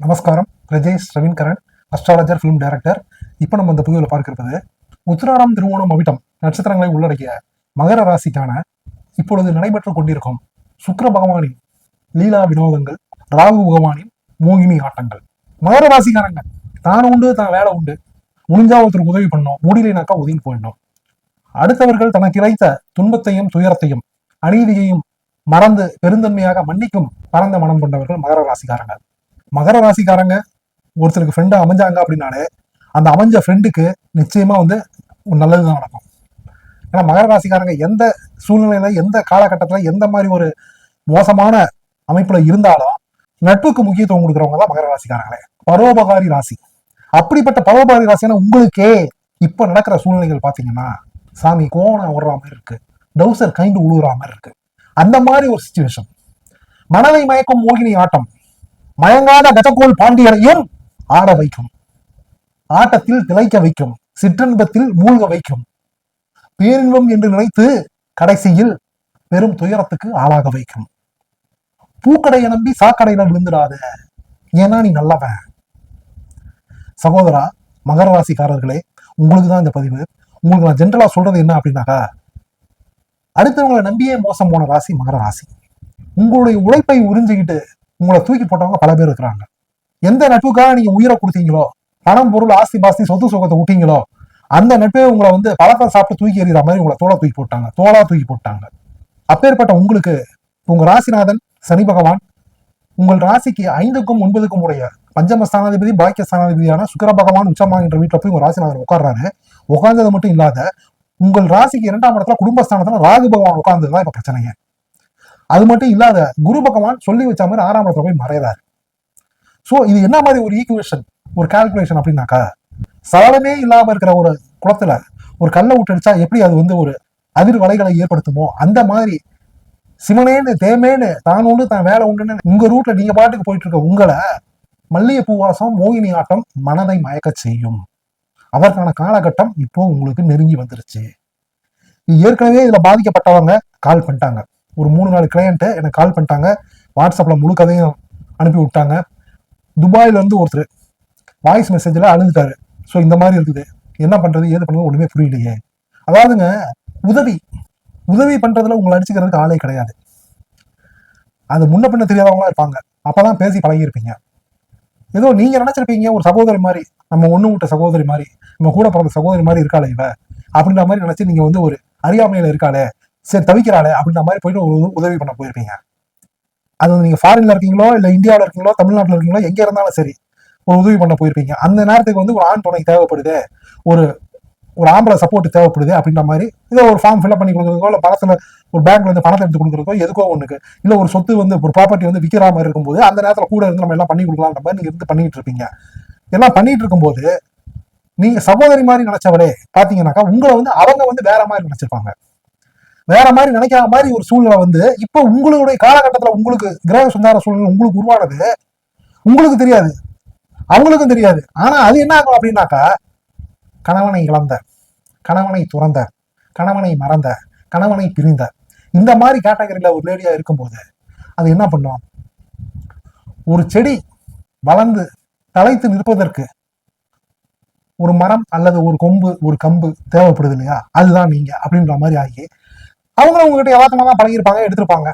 நமஸ்காரம். Prajesh Raveenkaran astrologer film director இப்போ நம்ம இந்த புதுவில் பார்க்கிறது உத்திராடம் திருவோணம் அவிட்டம் நட்சத்திரங்களை உள்ளடக்கிய மகர ராசிக்கான இப்பொழுது நடைபெற்று கொண்டிருக்கும் சுக்கர பகவானின் லீலா வினோதங்கள் ராகு பகவானின் மோகினி ஆட்டங்கள். மகர ராசிக்காரங்க தான் உண்டு தான் வேலை உண்டு. முடிஞ்சா ஒருத்தருக்கு உதவி பண்ணோம் முடியலைனாக்கா ஒதுங்கி போயிடணும். அடுத்தவர்கள் தனக்கு இழைத்த துன்பத்தையும் துயரத்தையும் அநீதியையும் மறந்து பெருந்தன்மையாக மன்னிக்கும் பரந்த மனம் கொண்டவர்கள் மகர ராசிக்காரங்கள் மகர ராசிக்காரங்க ஒருத்தருக்கு ஃப்ரெண்டு அமைஞ்சாங்க அப்படின்னாலே அந்த அமைஞ்ச ஃப்ரெண்டுக்கு நிச்சயமா வந்து நல்லது நல்லதுதான் நடக்கும். ஏன்னா மகர ராசிக்காரங்க எந்த சூழ்நிலையில எந்த காலகட்டத்துல எந்த மாதிரி ஒரு மோசமான அமைப்புல இருந்தாலும் நட்புக்கு முக்கியத்துவம் கொடுக்குறவங்க தான் மகர ராசிக்காரங்களே. பரோபகாரி ராசி. அப்படிப்பட்ட பரோபகாரி ராசினா உங்களுக்கே இப்போ நடக்கிற சூழ்நிலைகள் பார்த்தீங்கன்னா சாமி கோணம் விடுற மாதிரி இருக்கு. டவுசர் கைண்டு உழுவுற மாதிரி இருக்கு. அந்த மாதிரி ஒரு சுச்சுவேஷன் மனதை மயக்கும் மோகினி ஆட்டம். மயங்காத கஜகோல் பாண்டியரையும் ஆட வைக்கும். ஆட்டத்தில் திளைக்க வைக்கும். சிற்றின்பத்தில் மூழ்க வைக்கும். பேரின்பம் என்று நினைத்து கடைசியில் பெரும் துயரத்துக்கு ஆளாக வைக்கும். பூக்கடையை நம்பி சாக்கடையில விழுந்துடாத. ஏன்னா நீ நல்லவன். சகோதரா மகர ராசிக்காரர்களே உங்களுக்கு தான் இந்த பதிவு. உங்களுக்கு நான் ஜென்ரலா சொல்றது என்ன அப்படின்னாக்கா அடுத்தவங்களை நம்பியே மோசம் போன ராசி மகர ராசி. உங்களுடைய உழைப்பை உறிஞ்சிக்கிட்டு உங்களை தூக்கி போட்டவங்க பல பேர் இருக்கிறாங்க. எந்த நட்புக்காக நீங்க உயிரை கொடுத்தீங்களோ பணம் பொருள் ஆஸ்தி பாஸ்தி சொத்து சுகத்தை விட்டீங்களோ அந்த நட்பே உங்களை வந்து பழத்தை சாப்பிட்டு தூக்கி எறிகிற மாதிரி உங்களை தோலை தூக்கி போட்டாங்க. தோலா தூக்கி போட்டாங்க. அப்பேற்பட்ட உங்களுக்கு உங்க ராசிநாதன் சனி பகவான் உங்கள் ராசிக்கு ஐந்துக்கும் ஒன்பதுக்கும் உடைய பஞ்சம ஸ்தானாதிபதி பாக்கிய ஸ்தானாதிபதியான சுக்கர பகவான் உச்சமாகின்ற வீட்டில் போய் உங்க ராசிநாதன் உட்கார்றாரு. உட்கார்ந்தது மட்டும் இல்லாத உங்கள் ராசிக்கு இரண்டாம் இடத்துல குடும்பஸ்தானத்துல ராகு பகவான் உட்கார்ந்ததுதான் இப்ப பிரச்சனைங்க அது மட்டும் இல்லாத குரு பகவான் சொல்லி வச்ச மாதிரி ஆறாம் இடத்துல போய் மறையிறாரு. ஸோ இது என்ன மாதிரி ஒரு ஈக்குவேஷன் ஒரு கால்குலேஷன் அப்படின்னாக்கா சலனமே இல்லாமல் இருக்கிற ஒரு குளத்துல ஒரு கல்லை விட்டுடிச்சா எப்படி அது வந்து ஒரு அதிர் வலைகளை ஏற்படுத்துமோ அந்த மாதிரி சிவனேன்னு தேமேன்னு தான் உண்டு தான் வேலை உண்டுன்னு உங்க ரூட்ல நீங்க பாட்டுக்கு போயிட்டு இருக்க உங்களை மல்லிகை பூவாசம் மோகினி ஆட்டம் மனதை மயக்கச் செய்யும். அதற்கான காலகட்டம் இப்போ உங்களுக்கு நெருங்கி வந்துருச்சு. இது ஏற்கனவே இதுல பாதிக்கப்பட்டவங்க கால் பண்ணிட்டாங்க. ஒரு மூணு நாலு கிளையண்ட்டை எனக்கு கால் பண்ணிட்டாங்க. வாட்ஸ்அப்பில் முழு கதையும் அனுப்பி விட்டாங்க. துபாயிலேருந்து ஒருத்தர் வாய்ஸ் மெசேஜில் அழுதுட்டாரு. ஸோ இந்த மாதிரி இருக்குது. என்ன பண்ணுறது ஏது பண்ணுறது ஒன்றுமே புரியலையே. அதாவதுங்க உதவி. உதவி பண்ணுறதுல உங்களை அடிச்சுக்கிறதுக்கு ஆளே கிடையாது. அது முன்ன பின்ன தெரியாதவங்களாம் இருப்பாங்க. அப்போ தான் பேசி பழகியிருப்பீங்க. ஏதோ நீங்கள் நினச்சிருப்பீங்க ஒரு சகோதரி மாதிரி நம்ம ஒன்று விட்ட சகோதரி மாதிரி நம்ம கூட பிறந்த சகோதரி மாதிரி இருக்காளே இவ. அப்படின்ற மாதிரி நினச்சி நீங்கள் வந்து ஒரு அறியாமையில் இருக்காளே. சரி தவிக்கிறாளே அப்படின்ற மாதிரி போயிட்டு ஒரு உதவி பண்ண போயிருப்பீங்க. அது வந்து நீங்கள் ஃபாரின்ல இருக்கீங்களோ இல்லை இந்தியாவில் இருக்கீங்களோ தமிழ்நாட்டில் இருக்கீங்களோ எங்கே இருந்தாலும் சரி ஒரு உதவி பண்ண போயிருப்பீங்க. அந்த நேரத்துக்கு வந்து ஒரு ஆண் துணை தேவைப்படுது ஒரு ஒரு ஆம்பளை சப்போர்ட் தேவைப்படுது அப்படின்ற மாதிரி இதை ஒரு ஃபார்ம் ஃபில்அப் பண்ணி கொடுக்குறதுக்கோ இல்லை பணத்தில் ஒரு பேங்க்ல இருந்து பணத்தை எடுத்து கொடுக்குறதுக்கோ எதுக்கோ ஒன்றுக்கு இல்லை ஒரு சொத்து வந்து ஒரு ப்ராப்பர்ட்டி வந்து விற்கிற மாதிரி இருக்கும்போது அந்த நேரத்தில் கூட இருந்து நம்ம எல்லாம் பண்ணி கொடுக்கலாம்ன்ற மாதிரி நீங்கள் இருந்து பண்ணிட்டு இருப்பீங்க. எல்லாம் பண்ணிட்டு இருக்கும்போது நீங்க சகோதரி மாதிரி நினைச்சவரே பாத்தீங்கன்னாக்கா உங்களை வந்து அவங்க வந்து வேற மாதிரி நினைச்சிருப்பாங்க. வேற மாதிரி நினைக்கிற மாதிரி ஒரு சூழ்நிலை வந்து இப்போ உங்களுடைய காலகட்டத்துல உங்களுக்கு கிரக சுந்தார சூழ்நிலை உங்களுக்கு உருவானது உங்களுக்கு தெரியாது. அவங்களுக்கும் தெரியாது. ஆனா அது என்ன ஆகும் அப்படின்னாக்கா கணவனை இழந்த கணவனை துறந்த கணவனை மறந்த கணவனை பிரிந்த இந்த மாதிரி கேட்டகரியில ஒரு லேடியா இருக்கும்போது அது என்ன பண்ணும்? ஒரு செடி வளர்ந்து தலைத்து நிற்பதற்கு ஒரு மரம் அல்லது ஒரு கொம்பு ஒரு கம்பு தேவைப்படுது இல்லையா? அதுதான் நீங்க அப்படின்ற மாதிரி ஆகி அவங்க உங்ககிட்ட யதார்த்தமா தான் பழகிருப்பாங்க எடுத்திருப்பாங்க.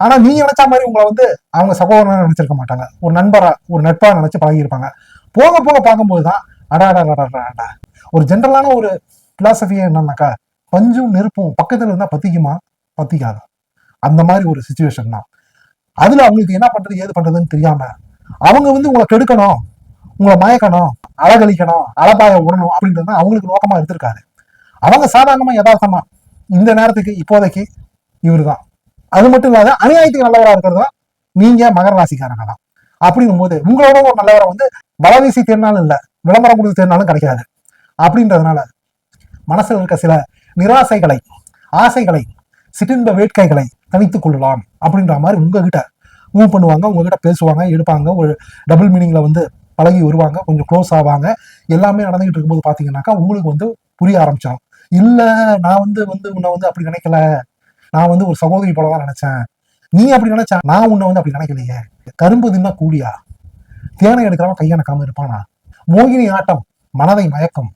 ஆனா நீங்க நினைச்ச மாதிரி உங்களை வந்து அவங்க சகோதரனா நினைச்சிருக்க மாட்டாங்க. ஒரு நண்பரா ஒரு நட்பா நினைச்சு பழகியிருப்பாங்க. போக போக பார்க்கும்போது தான் அடா அடா அடா, ஒரு ஜென்ரலான ஒரு பிலாசபி என்னன்னாக்கா பஞ்சும் நெருப்பும் பக்கத்துல இருந்தா பத்திக்குமா? பத்திக்காது. அந்த மாதிரி ஒரு சுச்சுவேஷன் தான். அதுல அவங்களுக்கு என்ன பண்றது ஏது பண்றதுன்னு தெரியாம அவங்க வந்து உங்களை கெடுக்கணும் உங்களை மயக்கணும் அழகழிக்கணும் அலபாய விடணும் அப்படின்றது தான் அவங்களுக்கு நோக்கமா இருந்திருக்காரு. அவங்க சாதாரணமா யதார்த்தமா இந்த நேரத்துக்கு இப்போதைக்கு இவர் தான் அது மட்டும் இல்லாத அநியாயத்துக்கு நல்லவராக இருக்கிறது தான் நீங்க மகர ராசிக்காரங்க தான். அப்படிங்கும் போது உங்களோட ஒரு நல்லவரை வந்து வலவீசி தேர்னாலும் இல்லை விளம்பரம் கொடுத்து தேர்னாலும் கிடைக்காது. அப்படின்றதுனால மனசில் இருக்க சில நிராசைகளை ஆசைகளை சிற்றின்ப வேட்கைகளை தனித்துக் கொள்ளலாம் அப்படின்ற மாதிரி உங்ககிட்ட மூவ் பண்ணுவாங்க உங்ககிட்ட பேசுவாங்க எடுப்பாங்க ஒரு டபுள் மீனிங்ல வந்து பழகி வருவாங்க கொஞ்சம் க்ளோஸ் ஆவாங்க. எல்லாமே நடந்துகிட்டு இருக்கும்போது பார்த்தீங்கன்னாக்கா உங்களுக்கு வந்து புரிய ஆரம்பிச்சிடும். இல்ல நான் வந்து வந்து உன்னை வந்து அப்படி நினைக்கல. நான் வந்து ஒரு சகோதரி போலதான் நினைச்சேன். நீ அப்படி நினைச்சா நான் உன்னை வந்து அப்படி நினைக்கலையே. கரும்பு தின்னா கூலியா? தேனை எடுக்கிறவன் கையணக்காம இருப்பானா? மோகினி ஆட்டம் மனதை மயக்கும்.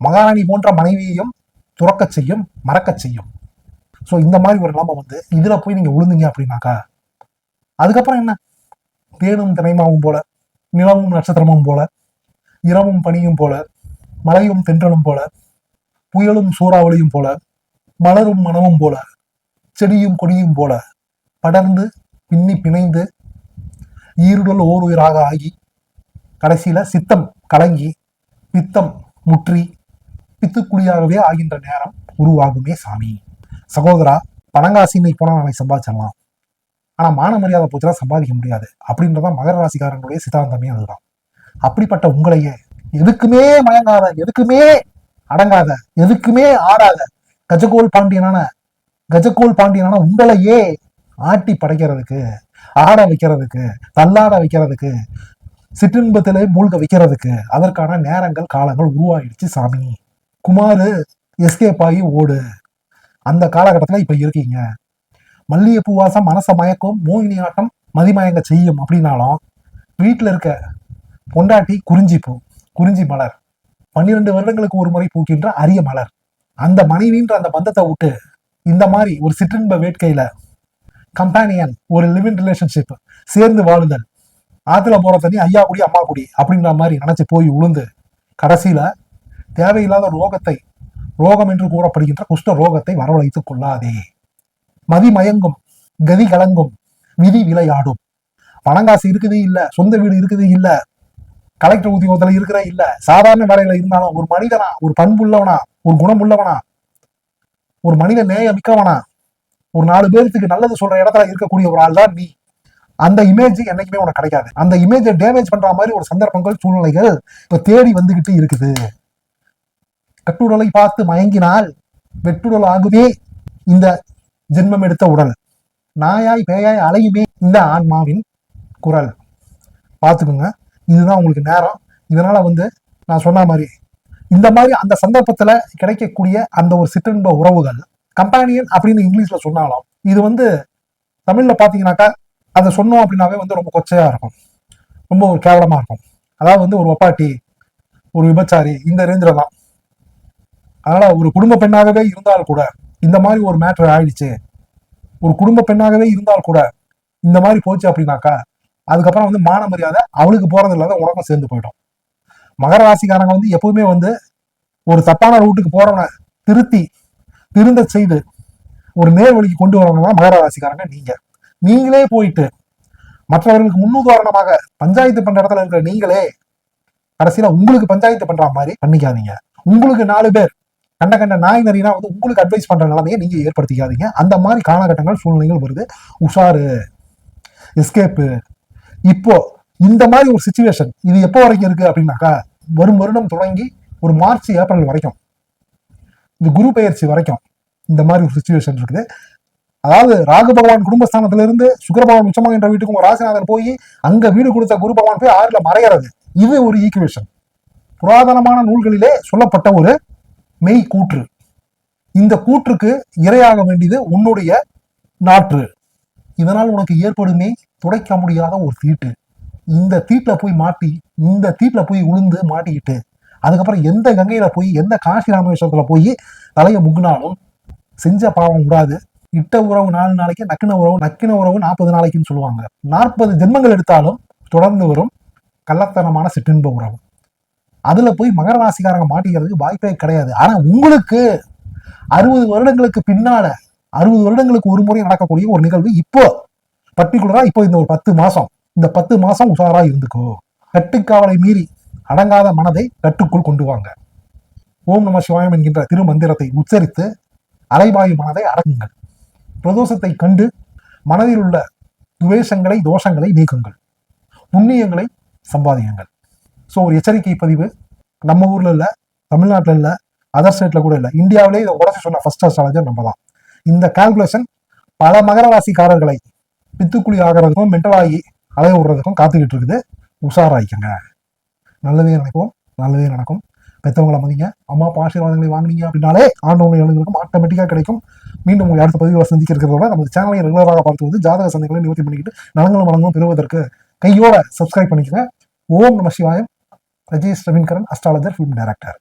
மகாராணி போன்ற மனைவியையும் துறக்கச் செய்யும் மறக்கச் செய்யும். ஸோ இந்த மாதிரி ஒரு நிலைமை வந்து இதுல போய் நீங்க விழுந்தீங்க அப்படின்னாக்கா அதுக்கப்புறம் என்ன? தேனும் தினைமாவும் போல நிலவும் நட்சத்திரமும் போல இரவும் பனியும் போல மலையும் தென்றலும் போல புயலும் சூறாவளியும் போல மலரும் மனமும் போல செடியும் கொடியும் போல படர்ந்து பின்னி பிணைந்து ஈருடல் ஓர் உயிராக ஆகி கடைசியில சித்தம் கலங்கி பித்தம் முற்றி பித்துக்குழியாகவே ஆகின்ற நேரம் உருவாகுமே சாமி. சகோதரா பணங்காசின்னு போனால் நாளைக்கு சம்பாதிச்சிடலாம். ஆனால் மான மரியாதை போச்சுன்னா சம்பாதிக்க முடியாது. அப்படின்றதான் மகர ராசிக்காரங்களுடைய சித்தாந்தமே அதுதான். அப்படிப்பட்ட உங்களையே எதுக்குமே மயங்காத எதுக்குமே அடங்காத எதுக்குமே ஆடாத கஜகோல் பாண்டியனான கஜகோல் பாண்டியனான உங்களையே ஆட்டி படைக்கிறதுக்கு ஆட வைக்கிறதுக்கு தள்ளாட வைக்கிறதுக்கு சிற்றின்பத்திலே மூழ்க வைக்கிறதுக்கு அதற்கான நேரங்கள் காலங்கள் உருவாயிடுச்சு சாமி. குமாரு எஸ்கேப் ஆகி ஓடு. அந்த காலகட்டத்தில் இப்போ இருக்கீங்க. மல்லிகைப்பூ வாசம் மனசை மயக்கும் மோகினி ஆட்டம் மதிமயங்க செய்யும் அப்படின்னாலும் வீட்டில் இருக்க பொண்டாட்டி குறிஞ்சி பூ குறிஞ்சி மலர். பன்னிரண்டு வருடங்களுக்கு ஒரு முறை பூக்கின்ற அரிய மலர். அந்த மனைவின்ற அந்த பந்தத்தை விட்டு இந்த மாதிரி ஒரு சிற்றின்ப வேட்கையில கம்பானியன் ஒரு லிவிங் ரிலேஷன்ஷிப் சேர்ந்து வாழுதல் ஆத்துல போற தண்ணி ஐயா குடி அம்மா குடி அப்படின்ற மாதிரி நினைச்சு போய் உளுந்து கடைசியில தேவையில்லாத ரோகத்தை ரோகம் என்று கூறப்படுகின்ற குஷ்ட ரோகத்தை வரவழைத்துக் கொள்ளாதே. மதிமயங்கும் கதி கலங்கும் விதி விளையாடும். பணங்காசு இருக்குது இல்ல சொந்த வீடு இருக்குது இல்லை கலெக்டர் உத்தியோகத்துல இருக்கிற இல்ல. சாதாரண வேலையில இருந்தாலும் ஒரு மனிதனா ஒரு பண்புள்ளவனா ஒரு குணம் உள்ளவனா ஒரு மனித நேய மிக்கவனா ஒரு நாலு பேருக்கு நல்லது சொல்ற இடத்துல இருக்கக்கூடிய ஒரு ஆள் தான் நீ. அந்த இமேஜ் என்னைக்குமே உனக்கு கிடைக்காது. அந்த இமேஜை டேமேஜ் பண்ற மாதிரி ஒரு சந்தர்ப்பங்கள் சூழ்நிலைகள் இப்ப தேடி வந்துகிட்டு இருக்குது. கட்டுடலை பார்த்து மயங்கினால் வெட்டுடல் ஆகுமே இந்த ஜென்மம் எடுத்த உடல். நாயாய் பேயாய் அலையுமே இந்த ஆன்மாவின் குரல். பார்த்துக்குங்க. இதுதான் உங்களுக்கு நேரம். இதனால வந்து நான் சொன்ன மாதிரி இந்த மாதிரி அந்த சந்தர்ப்பத்துல கிடைக்கக்கூடிய அந்த ஒரு சிற்றின்ப உறவுகள் கம்பானியன் அப்படின்னு இங்கிலீஷ்ல சொன்னாலும் இது வந்து தமிழ்ல பாத்தீங்கன்னாக்கா அதை சொன்னோம் அப்படின்னாவே வந்து ரொம்ப கொச்சையா இருக்கும். ரொம்ப ஒரு கேவலமா இருக்கும். அதாவது வந்து ஒரு ஒப்பாட்டி ஒரு விபச்சாரி இந்த ரேஞ்சில தான். அதனால ஒரு குடும்ப பெண்ணாகவே இருந்தால் கூட இந்த மாதிரி ஒரு மேட்டர் ஆயிடுச்சு. ஒரு குடும்ப பெண்ணாகவே இருந்தால் கூட இந்த மாதிரி போச்சு அப்படின்னாக்கா அதுக்கப்புறம் வந்து மான மரியாதை அவளுக்கு போறது இல்லாத உலகம் சேர்ந்து போயிடும் மகர ராசிக்காரங்க வந்து எப்பவுமே வந்து ஒரு தப்பான ரூட்டுக்கு போறவனை திருத்தி திருந்த செய்து ஒரு நேர்வழிக்கு கொண்டு வரவங்க தான் மகர ராசிக்காரங்க நீங்க. நீங்களே போயிட்டு மற்றவர்களுக்கு முன்னுதாரணமாக பஞ்சாயத்து பண்ற இடத்துல இருக்கிற நீங்களே கடைசியில உங்களுக்கு பஞ்சாயத்து பண்ற மாதிரி பண்ணிக்காதீங்க. உங்களுக்கு நாலு பேர் கண்ட கண்ட நாய் நரினா வந்து உங்களுக்கு அட்வைஸ் பண்ற நிலைமையை நீங்க ஏற்படுத்திக்காதீங்க. அந்த மாதிரி காலகட்டங்கள் சூழ்நிலைகள் வருது. உஷாரு எஸ்கேப்பு இப்போ இந்த மாதிரி ஒரு சுச்சுவேஷன் இது எப்போ வரைக்கும் இருக்கு அப்படின்னாக்கா வரும் வருடம் தொடங்கி ஒரு மார்ச் ஏப்ரல் வரைக்கும் இந்த குரு பெயர்ச்சி வரைக்கும் இந்த மாதிரி ஒரு சுச்சுவேஷன் இருக்குது. அதாவது ராகு பகவான் குடும்பஸ்தானத்துல இருந்து சுக்கிர பகவான் உச்சமாக என்ற வீட்டுக்கு ஒரு ராசிநாதன் போய் அங்க வீடு கொடுத்த குரு பகவான் போய் ஆறுல மறைகிறது. இது ஒரு ஈக்குவேஷன் புராதனமான நூல்களிலே சொல்லப்பட்ட ஒரு மெய் கூற்று. இந்த கூற்றுக்கு இரையாக வேண்டியது உன்னுடைய நாற்று. இதனால் உனக்கு ஏற்படுமே துடைக்க முடியாத ஒரு தீட்டு. இந்த தீட்டில் போய் மாட்டி இந்த தீட்டில் போய் உளுந்து மாட்டிக்கிட்டு அதுக்கப்புறம் எந்த கங்கையில் போய் எந்த காசி ராமேஸ்வரத்தில் போய் தலையை முங்கினாலும் செஞ்ச பாவம் கூடாது. இட்ட உறவு நாலு நாளைக்கு நக்கின உறவு நக்கின உறவு நாற்பது நாளைக்குன்னு சொல்லுவாங்க. நாற்பது ஜென்மங்கள் எடுத்தாலும் தொடர்ந்து வரும் கள்ளத்தனமான சிற்றின்ப உறவு. அதில் போய் மகர ராசிக்காரங்க மாட்டிக்கிறதுக்கு வாய்ப்பே கிடையாது. ஆனால் உங்களுக்கு அறுபது வருடங்களுக்கு பின்னால அறுபது வருடங்களுக்கு ஒரு முறை நடக்கக்கூடிய ஒரு நிகழ்வு இப்போ. பர்டிகுலரா இப்போ இந்த ஒரு பத்து மாசம். இந்த பத்து மாசம் உஷாரா இருந்துக்கோ. கட்டுக்காவலை மீறி அடங்காத மனதை கட்டுக்குள் கொண்டு வாங்க. ஓம் நம சிவாயம் என்கின்ற திருமந்திரத்தை உச்சரித்து அலைவாயு மனதை அடங்குங்கள் பிரதோஷத்தை கண்டு மனதில் உள்ள துவேஷங்களை தோஷங்களை நீக்குங்கள். புண்ணியங்களை சம்பாதியுங்கள். ஸோ ஒரு எச்சரிக்கை பதிவு. நம்ம ஊர்ல இல்ல தமிழ்நாட்டில் இல்ல அதர் ஸ்டேட்ல கூட இல்லை. இந்தியாவிலே இதை உடச்சி சொன்ன ஃபர்ஸ்ட் அஸ்ட்ராலஜர் நம்ம தான் இந்த கால்குலேஷன் பல மகர ராசிக்காரர்களை பித்துக்குழி ஆகிறதுக்கும் மென்டல் ஆகி அலைய விடுறதுக்கும் காத்துக்கிட்டு இருக்குது. உஷாராயிக்கங்க. நல்லதே நடக்கும் நல்லதே நடக்கும். பெற்றவங்களை மதிங்க. அம்மா அப்பா ஆசீர்வாதங்களை வாங்கினீங்க அப்படின்னாலே ஆண்டவங்களை எழுதுக்கும் ஆட்டோமேட்டிக்காக கிடைக்கும். மீண்டும் உங்களை அடுத்த பதிவுகளை சந்திக்க இருக்கிறதோட நமது சேனலை ரெகுலராக பார்த்து வந்து ஜாதக சந்தைகளை நிவர்த்தி பண்ணிக்கிட்டு நலங்களும் வளங்களும் பெறுவதற்கு கையோட சப்ஸ்கிரைப் பண்ணிக்கங்க. ஓம் நம Sivayam. Rajesh Raveenkaran astrologer film director